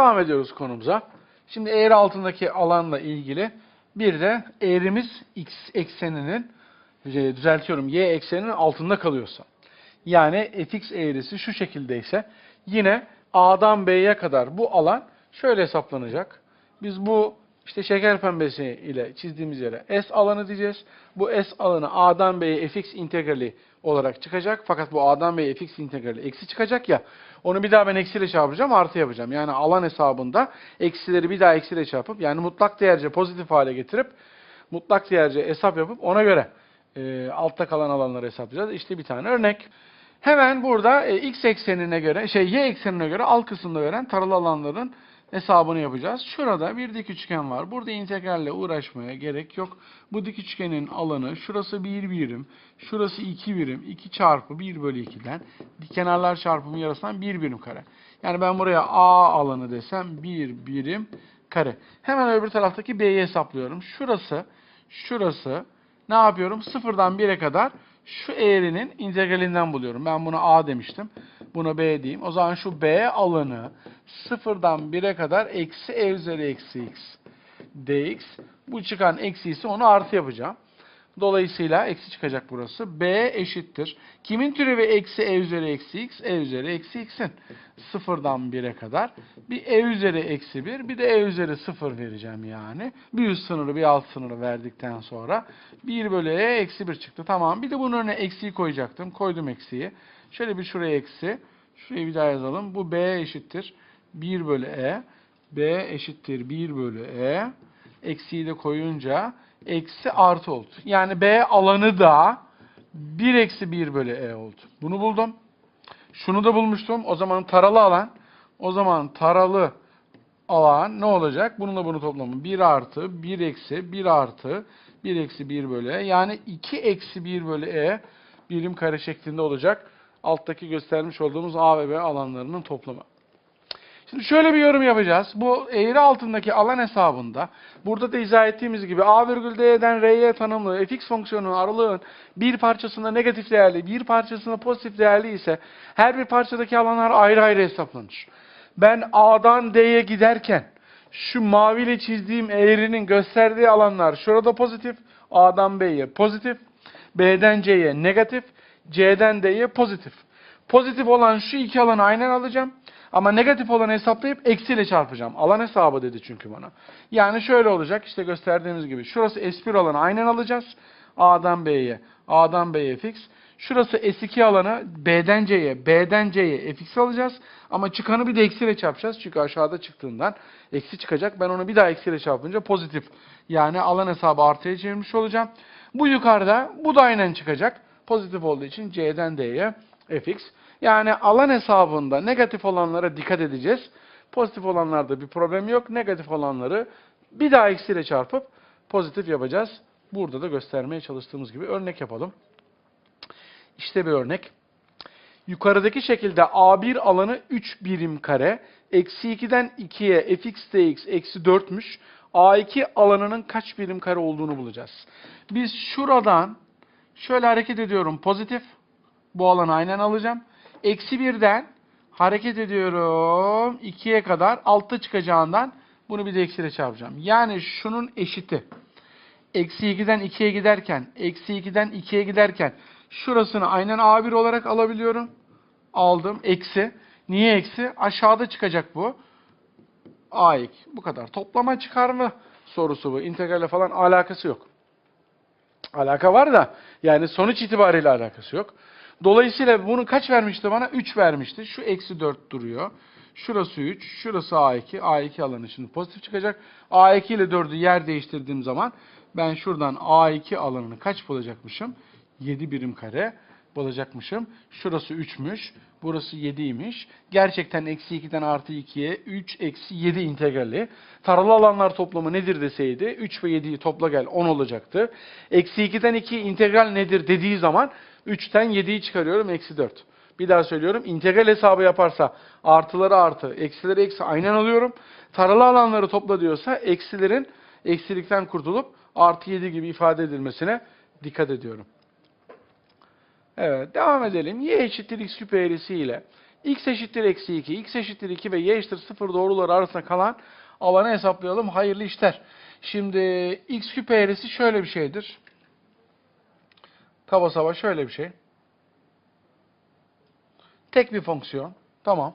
devam ediyoruz konumuza. Şimdi eğri altındaki alanla ilgili bir de eğrimiz x ekseninin e, düzeltiyorum y ekseninin altında kalıyorsa. Yani fx eğrisi şu şekildeyse yine A'dan B'ye kadar bu alan şöyle hesaplanacak. Biz bu işte şeker pembesi ile çizdiğimiz yere S alanı diyeceğiz. Bu S alanı A'dan B'ye fx integrali olarak çıkacak. Fakat bu A'dan B'ye fx integrali eksi çıkacak ya. Onu bir daha ben eksiyle çarpacağım, artı yapacağım. Yani alan hesabında eksileri bir daha eksiyle çarpıp yani mutlak değerce pozitif hale getirip mutlak değerce hesap yapıp ona göre e, altta kalan alanları hesaplayacağız. İşte bir tane örnek. Hemen burada e, x eksenine göre, şey y eksenine göre alt kısımda veren taralı alanların hesabını yapacağız. Şurada bir dik üçgen var. Burada integralle uğraşmaya gerek yok. Bu dik üçgenin alanı şurası 1 birim, şurası 2 birim, 2 çarpı 1 bölü 2'den kenarlar çarpımı yarısından 1 birim kare. Yani ben buraya A alanı desem 1 birim kare. Hemen öbür taraftaki B'yi hesaplıyorum. Şurası, şurası ne yapıyorum? Sıfırdan 1'e kadar şu eğrinin integralinden buluyorum. Ben buna A demiştim. Buna B diyeyim. O zaman şu B alanı sıfırdan 1'e kadar eksi e üzeri eksi x dx. Bu çıkan eksi ise onu artı yapacağım. Dolayısıyla eksi çıkacak burası. B eşittir. Kimin türevi eksi e üzeri eksi x? E üzeri eksi x'in. Sıfırdan 1'e kadar. Bir e üzeri eksi 1, bir de e üzeri 0 vereceğim yani. Bir üst sınırı, bir alt sınırı verdikten sonra 1 bölü e eksi 1 çıktı. Tamam. Bir de bunun önüne eksiyi koyacaktım. Koydum eksiyi. Şöyle bir şuraya eksi. Şurayı bir daha yazalım. Bu b eşittir. 1 bölü e. b eşittir 1 bölü e. Eksiyi de koyunca eksi artı oldu. Yani B alanı da 1 eksi 1 bölü E oldu. Bunu buldum. Şunu da bulmuştum. O zaman taralı alan. O zaman taralı alan ne olacak? Bununla bunu toplamı 1 artı 1 eksi 1 artı 1 eksi 1 bölü E. Yani 2 eksi 1 bölü E birim kare şeklinde olacak. Alttaki göstermiş olduğumuz A ve B alanlarının toplamı. Şimdi şöyle bir yorum yapacağız. Bu eğri altındaki alan hesabında burada da izah ettiğimiz gibi A virgül D'den R'ye tanımlı fx fonksiyonunun aralığın bir parçasında negatif değerli, bir parçasında pozitif değerli ise her bir parçadaki alanlar ayrı ayrı hesaplanır. Ben A'dan D'ye giderken şu maviyle çizdiğim eğrinin gösterdiği alanlar şurada pozitif, A'dan B'ye pozitif, B'den C'ye negatif, C'den D'ye pozitif. Pozitif olan şu iki alanı aynen alacağım. Ama negatif olanı hesaplayıp eksiyle çarpacağım. Alan hesabı dedi çünkü bana. Yani şöyle olacak işte gösterdiğimiz gibi. Şurası S1 alanı aynen alacağız. A'dan B'ye, A'dan B'ye fx. Şurası S2 alanı B'den C'ye, B'den C'ye fx alacağız. Ama çıkanı bir de eksiyle çarpacağız. Çünkü aşağıda çıktığından eksi çıkacak. Ben onu bir daha eksiyle çarpınca pozitif. Yani alan hesabı artıya çevirmiş olacağım. Bu yukarıda bu da aynen çıkacak. Pozitif olduğu için C'den D'ye fx. Yani alan hesabında negatif olanlara dikkat edeceğiz. Pozitif olanlarda bir problem yok. Negatif olanları bir daha eksiyle çarpıp pozitif yapacağız. Burada da göstermeye çalıştığımız gibi örnek yapalım. İşte bir örnek. Yukarıdaki şekilde A1 alanı 3 birim kare. Eksi 2'den 2'ye fx dx eksi 4'müş. A2 alanının kaç birim kare olduğunu bulacağız. Biz şuradan şöyle hareket ediyorum pozitif. Bu alanı aynen alacağım. Eksi 1'den hareket ediyorum 2'ye kadar altta çıkacağından bunu bir de eksiyle çarpacağım. Yani şunun eşiti. Eksi 2'den 2'ye giderken, eksi 2'den 2'ye giderken şurasını aynen A1 olarak alabiliyorum. Aldım. Eksi. Niye eksi? Aşağıda çıkacak bu. A2. Bu kadar. Toplama çıkarma sorusu bu. İntegralle falan alakası yok. Alaka var da yani sonuç itibariyle alakası yok. Dolayısıyla bunu kaç vermişti bana? 3 vermişti. Şu eksi 4 duruyor. Şurası 3, şurası A2. A2 alanı şimdi pozitif çıkacak. A2 ile 4'ü yer değiştirdiğim zaman ben şuradan A2 alanını kaç bulacakmışım? 7 birim kare bulacakmışım. Şurası 3'müş. Burası 7'ymiş. Gerçekten eksi 2'den artı 2'ye 3 eksi 7 integrali. Taralı alanlar toplamı nedir deseydi 3 ve 7'yi topla gel 10 olacaktı. Eksi 2'den 2 integral nedir dediği zaman 3'ten 7'yi çıkarıyorum eksi 4. Bir daha söylüyorum. integral hesabı yaparsa artıları artı, eksileri eksi aynen alıyorum. Taralı alanları topla diyorsa eksilerin eksilikten kurtulup artı 7 gibi ifade edilmesine dikkat ediyorum. Evet devam edelim. Y eşittir x küp eğrisi ile x eşittir eksi 2, x eşittir 2 ve y eşittir 0 doğruları arasında kalan alanı hesaplayalım. Hayırlı işler. Şimdi x küp eğrisi şöyle bir şeydir. Kaba saba şöyle bir şey. Tek bir fonksiyon. Tamam.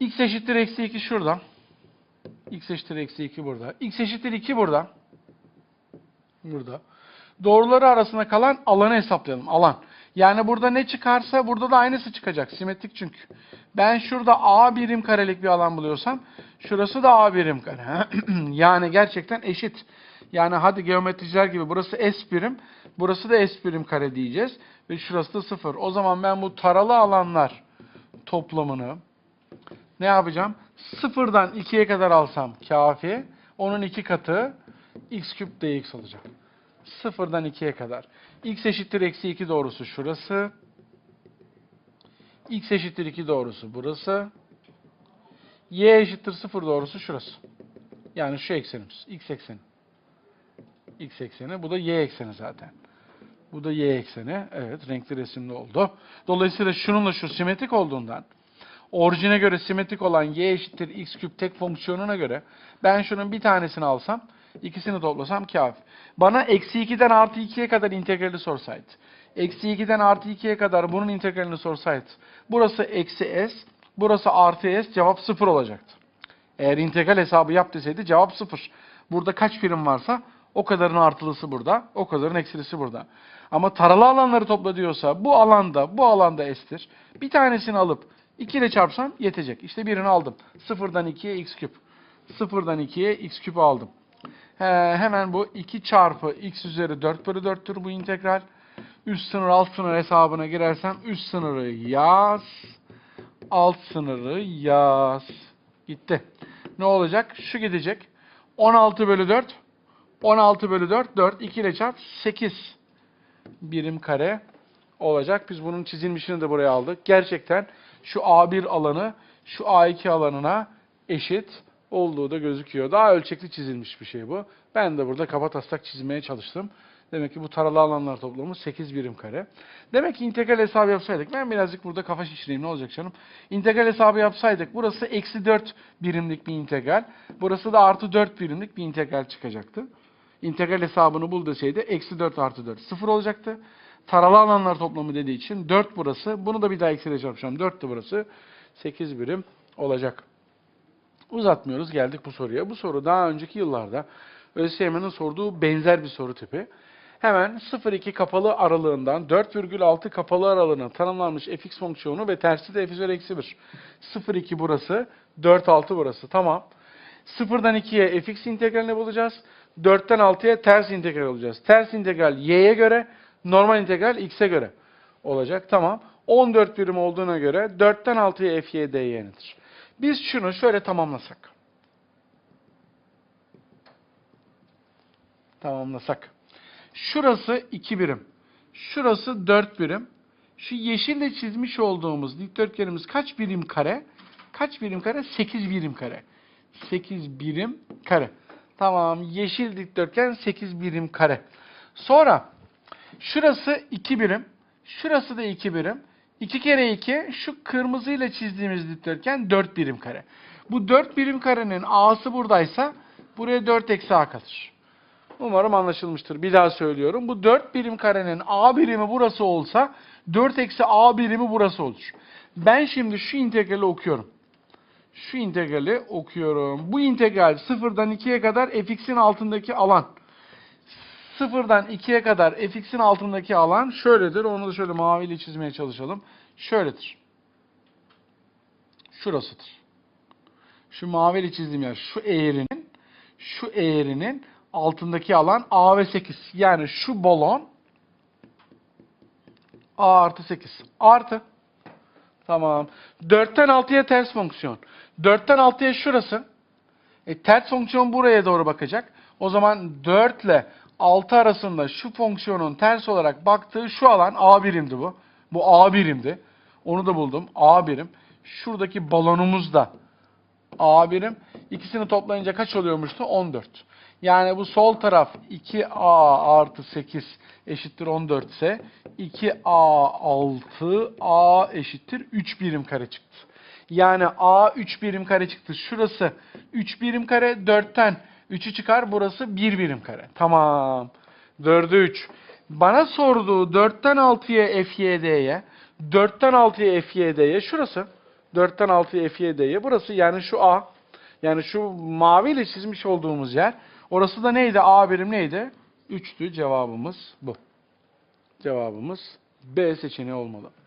x eşittir eksi 2 şurada. x eşittir eksi 2 burada. x eşittir 2 burada. Burada. Doğruları arasında kalan alanı hesaplayalım. Alan. Yani burada ne çıkarsa burada da aynısı çıkacak. Simetrik çünkü. Ben şurada A birim karelik bir alan buluyorsam şurası da A birim kare. yani gerçekten eşit. Yani hadi geometriciler gibi burası S birim, burası da S birim kare diyeceğiz. Ve şurası da 0. O zaman ben bu taralı alanlar toplamını ne yapacağım? Sıfırdan 2'ye kadar alsam kafi. Onun iki katı x küp dx olacak. Sıfırdan 2'ye kadar. x eşittir eksi 2 doğrusu şurası. x eşittir 2 doğrusu burası. y eşittir 0 doğrusu şurası. Yani şu eksenimiz. x ekseni. X ekseni. Bu da y ekseni zaten. Bu da y ekseni. Evet renkli resimli oldu. Dolayısıyla şununla şu simetrik olduğundan orijine göre simetrik olan y eşittir x küp tek fonksiyonuna göre ben şunun bir tanesini alsam ikisini toplasam kafi. Bana eksi 2'den artı 2'ye kadar integrali sorsaydı. Eksi 2'den artı 2'ye kadar bunun integralini sorsaydı. Burası eksi s, burası artı s cevap 0 olacaktı. Eğer integral hesabı yap deseydi cevap 0. Burada kaç birim varsa o kadarın artılısı burada, o kadarın eksilisi burada. Ama taralı alanları topla diyorsa bu alanda, bu alanda s'tir. Bir tanesini alıp 2 ile çarpsam yetecek. İşte birini aldım. 0'dan 2'ye x küp. 0'dan 2'ye x küp aldım. He, hemen bu 2 çarpı x üzeri 4 bölü 4'tür bu integral. Üst sınır alt sınır hesabına girersem üst sınırı yaz. Alt sınırı yaz. Gitti. Ne olacak? Şu gidecek. 16 bölü 4. 16 bölü 4. 4. 2 ile çarp. 8 birim kare olacak. Biz bunun çizilmişini de buraya aldık. Gerçekten şu A1 alanı şu A2 alanına eşit olduğu da gözüküyor. Daha ölçekli çizilmiş bir şey bu. Ben de burada kaba taslak çizmeye çalıştım. Demek ki bu taralı alanlar toplamı 8 birim kare. Demek ki integral hesabı yapsaydık, ben birazcık burada kafa şişireyim ne olacak canım. İntegral hesabı yapsaydık, burası eksi 4 birimlik bir integral, burası da artı 4 birimlik bir integral çıkacaktı. İntegral hesabını bul deseydi, eksi 4 artı 4 sıfır olacaktı. Taralı alanlar toplamı dediği için 4 burası, bunu da bir daha eksiyle çarpacağım, 4 de burası, 8 birim olacak. Uzatmıyoruz, geldik bu soruya. Bu soru daha önceki yıllarda ÖSYM'nin sorduğu benzer bir soru tipi. Hemen 0,2 kapalı aralığından 4,6 kapalı aralığına tanımlanmış fx fonksiyonu ve tersi de f üzeri eksi 1. 0,2 burası, 4,6 burası. Tamam. 0'dan 2'ye fx integralini bulacağız. 4'ten 6'ya ters integral olacağız. Ters integral y'ye göre, normal integral x'e göre olacak. Tamam. 14 birim olduğuna göre 4'ten 6'ya fy dy'nidir. Biz şunu şöyle tamamlasak. Tamamlasak. Şurası 2 birim. Şurası 4 birim. Şu yeşille çizmiş olduğumuz dikdörtgenimiz kaç birim kare? Kaç birim kare? 8 birim kare. 8 birim kare. Tamam. Yeşil dikdörtgen 8 birim kare. Sonra şurası 2 birim. Şurası da 2 birim. 2 kere 2 şu kırmızıyla çizdiğimiz dikdörtgen 4 birim kare. Bu 4 birim karenin a'sı buradaysa buraya 4 eksi a kalır. Umarım anlaşılmıştır. Bir daha söylüyorum. Bu 4 birim karenin A birimi burası olsa 4 eksi A birimi burası olur. Ben şimdi şu integrali okuyorum. Şu integrali okuyorum. Bu integral 0'dan 2'ye kadar fx'in altındaki alan. 0'dan 2'ye kadar fx'in altındaki alan şöyledir. Onu da şöyle maviyle çizmeye çalışalım. Şöyledir. Şurasıdır. Şu maviyle çizdiğim yer şu eğrinin şu eğrinin altındaki alan A ve 8. Yani şu balon A artı 8. Artı. Tamam. 4'ten 6'ya ters fonksiyon. 4'ten 6'ya şurası. E, ters fonksiyon buraya doğru bakacak. O zaman 4 ile 6 arasında şu fonksiyonun ters olarak baktığı şu alan A birimdi bu. Bu A birimdi. Onu da buldum. A birim. Şuradaki balonumuz da A birim. İkisini toplayınca kaç oluyormuştu? 14. Yani bu sol taraf 2a artı 8 eşittir 14 ise 2a 6 a eşittir 3 birim kare çıktı. Yani a 3 birim kare çıktı. Şurası 3 birim kare 4'ten 3'ü çıkar. Burası 1 birim kare. Tamam. 4'e 3. Bana sorduğu 4'ten 6'ya FYD'ye 4'ten 6'ya FYD'ye şurası 4'ten 6'ya FYD'ye burası yani şu A yani şu maviyle çizmiş olduğumuz yer orası da neydi? A birim neydi? 3'tü cevabımız bu. Cevabımız B seçeneği olmalı.